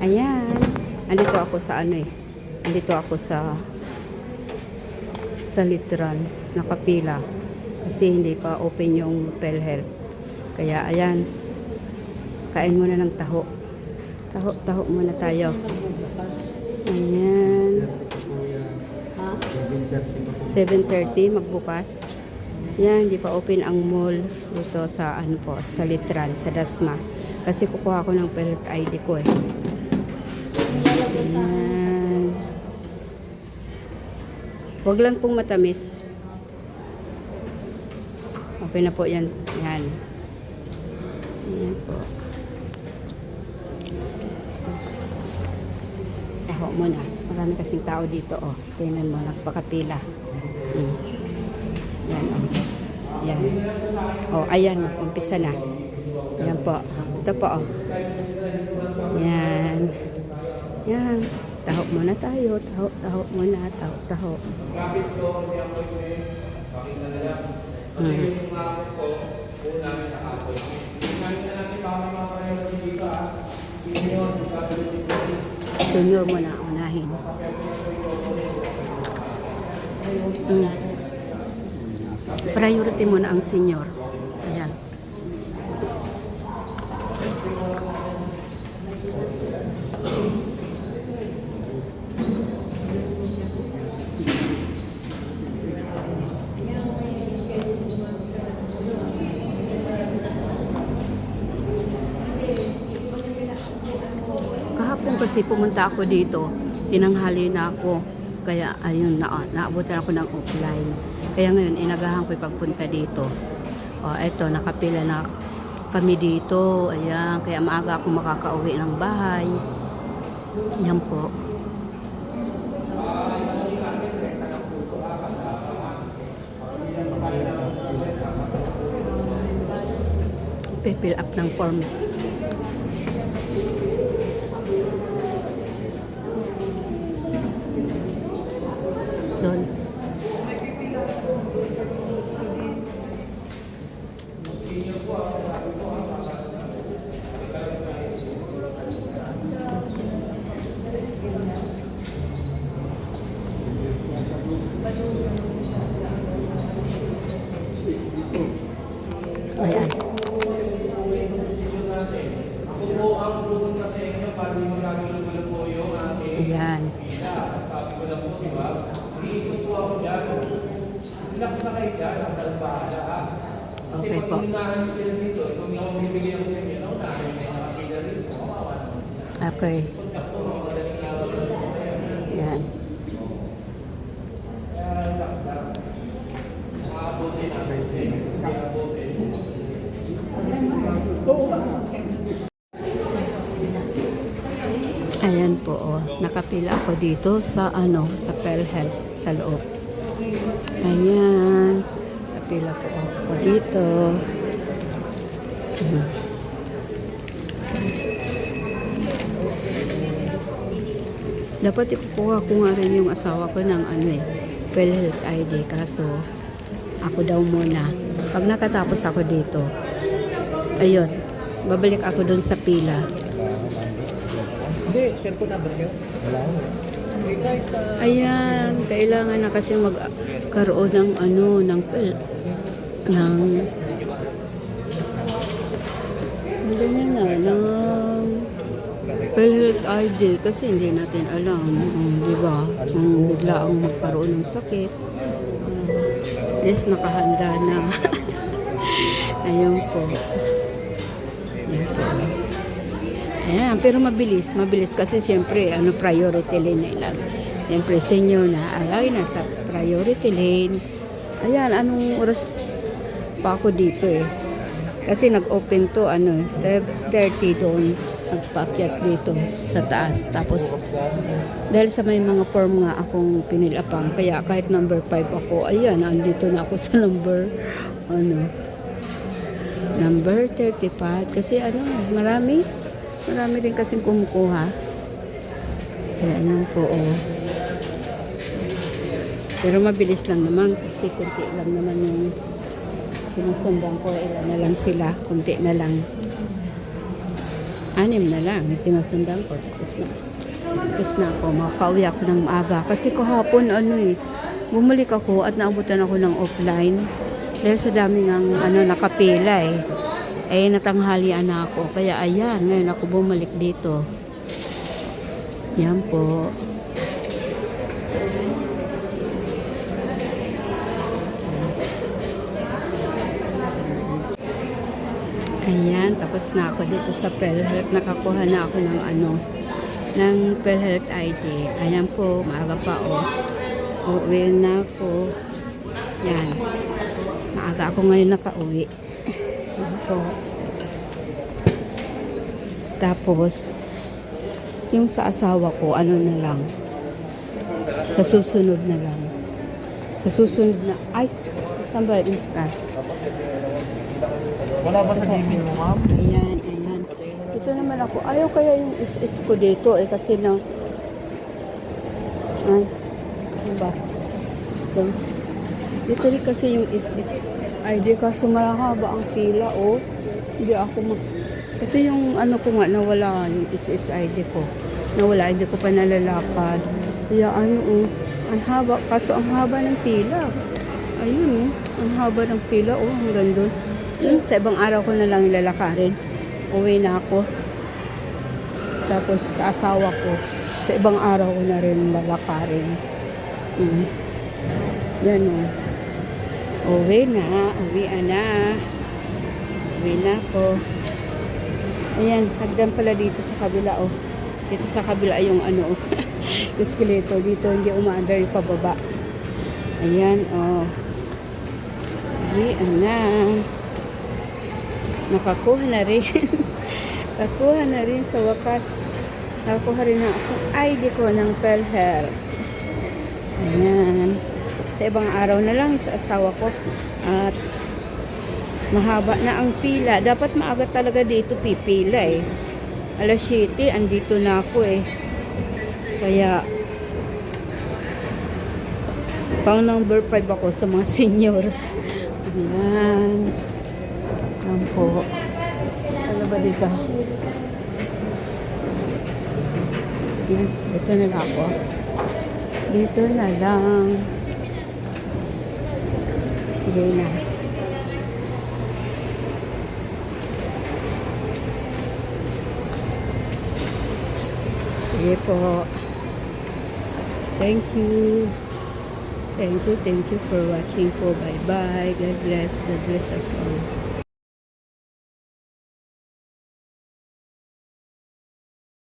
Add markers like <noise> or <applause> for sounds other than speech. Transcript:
Ayan. Andito ako sa ano eh. Andito ako sa sa literal. Nakapila. Kasi hindi pa open yung PhilHealth. Kaya ayan. Kain muna ng taho. Taho, taho muna tayo. Ayan. 7.30 magbukas. Yan, hindi pa open ang mall dito sa ano po, sa Litran, sa Dasma. Kasi kukuha ko ng PhilHealth ID ko eh. Ayan. Huwag lang pong matamis. Okay na po yan. Yan. Ayan po. Taho mo na. Marami kasing tao dito, oh. Tingnan mo, nagpakapila. Hmm. Yan, oh. Yan. Oh, ayan, umpisa na. Yan po. Ito po, oh. Yan. Taho muna tayo. Taho, taho muna. Taho, taho. Hmm. Senior mo na unahin. Mm. Priority mo na ang senior. Ayan. Kahapon kasi pumunta ako dito, tinanghali na ako. Kaya ayun, na, naabutan ako ng offline. Kaya ngayon, inagahan ko pagpunta dito. O, eto, nakapila na kami dito. Ayan, kaya maaga ako makakauwi ng bahay. Yan po. Pipill up ng form. Doon. Ayan. Ako po ang pupunta sa inyo para di magkakagulo po yung aking Ayan. pila. Sabi ko na po, di ba? Dito po ako dyan. Relax na kayo dyan. Ang dalbahala ha. Kasi Okay po. inunahan niyo sila dito, kung hindi ako bibigyan ko sa inyo, naunahan niyo kayo nakapila rin. Kawawa naman sila. Okay. Punta po mga madaling araw na po kayo. Ayan. Kaya relax lang. Makakabuti natin. Makakabuti. Ayan po, oh. nakapila ako dito sa ano, sa PhilHealth sa loob. Ayan. Nakapila po ako dito. Hmm. Dapat ikukuha ko nga rin yung asawa ko ng ano eh, PhilHealth ID. Kaso, ako daw muna. Pag nakatapos ako dito, ayun, babalik ako dun sa pila. Hindi, cellphone number niyo? Wala. Kahit ah, Ayan, kailangan na kasi magkaroon ng ano, ng pel, ng, ganyan na, ng PhilHealth ID kasi hindi natin alam, um, di ba, kung bigla ang magkaroon ng sakit. Uh, yes, nakahanda na. <laughs> Ayun po. Ayan, pero mabilis, mabilis kasi siyempre, ano, priority lane nila. Siyempre, senior na, alay na sa priority lane. Ayan, anong oras pa ako dito eh. Kasi nag-open to, ano, 7.30 doon, nagpaakyat dito sa taas. Tapos, dahil sa may mga form nga akong pinilapang, kaya kahit number 5 ako, ayan, andito na ako sa number, ano, number 35. Kasi ano, marami, marami rin kasing kumukuha. Kaya yan po, oh. Pero mabilis lang naman kasi kunti lang naman yung sinusundan ko. Ilan na lang sila, kunti na lang. Anim na lang. Yung sinusundan ko. Tapos na. Tapos na ako. Makauwi ako ng maaga. Kasi kahapon, ano eh, bumalik ako at naabutan ako ng offline. Dahil sa daming ang ano, nakapila eh. Eh, natanghalian na ako. Kaya ayan, ngayon ako bumalik dito. Yan po. Ayan, tapos na ako dito sa PhilHealth. Nakakuha na ako ng ano, ng PhilHealth ID. Ayan po, maaga pa oh. Uuwi na ako. Yan. Maaga ako ngayon nakauwi. Po. Tapos, yung sa asawa ko, ano na lang. Sa susunod na lang. Sa susunod na, ay, saan ba yung class? Wala ba sa gaming mo, ma'am? Ayan, ayan. Ito naman ako. Ayaw kaya yung is-is ko dito eh kasi na... Ay, ano ba? Ito. Dito rin kasi yung is-is. Ay, di kaso mahaba ang pila, oh. Hindi ako mag... Kasi yung ano ko nga, nawala yung is-is ID ko. Nawala, hindi ko pa nalalakad. Kaya ano, oh. Ang haba, kaso ang haba ng pila. Ayun, oh. Ang haba ng pila, oh. Hanggang doon. Hmm, Sa ibang araw ko na lang lalakarin. Uwi na ako. Tapos sa asawa ko, sa ibang araw ko na rin lalakarin. Hmm. Yan o. Uwi na. Uwi na. Uwi na ako. Ayan, hagdan pala dito sa kabila oh. Dito sa kabila yung ano <laughs> oh. dito hindi umaandar yung pababa. Ayan oh. Uwi na. Nakakuha na rin. <laughs> Nakakuha na rin sa wakas. Nakakuha rin na akong ID ko ng PhilHealth. Ayan. Sa ibang araw na lang sa asawa ko. At mahaba na ang pila. Dapat maaga talaga dito pipila eh. Alas 7, andito na ako eh. Kaya, pang number 5 ako sa mga <laughs> senior. Ayan. Ayan po. Ano ba dito? Ayan, dito na lang ako. Dito na lang. Sige na. Sige po. Thank you. Thank you, thank you for watching po. Bye-bye. God bless. God bless us all.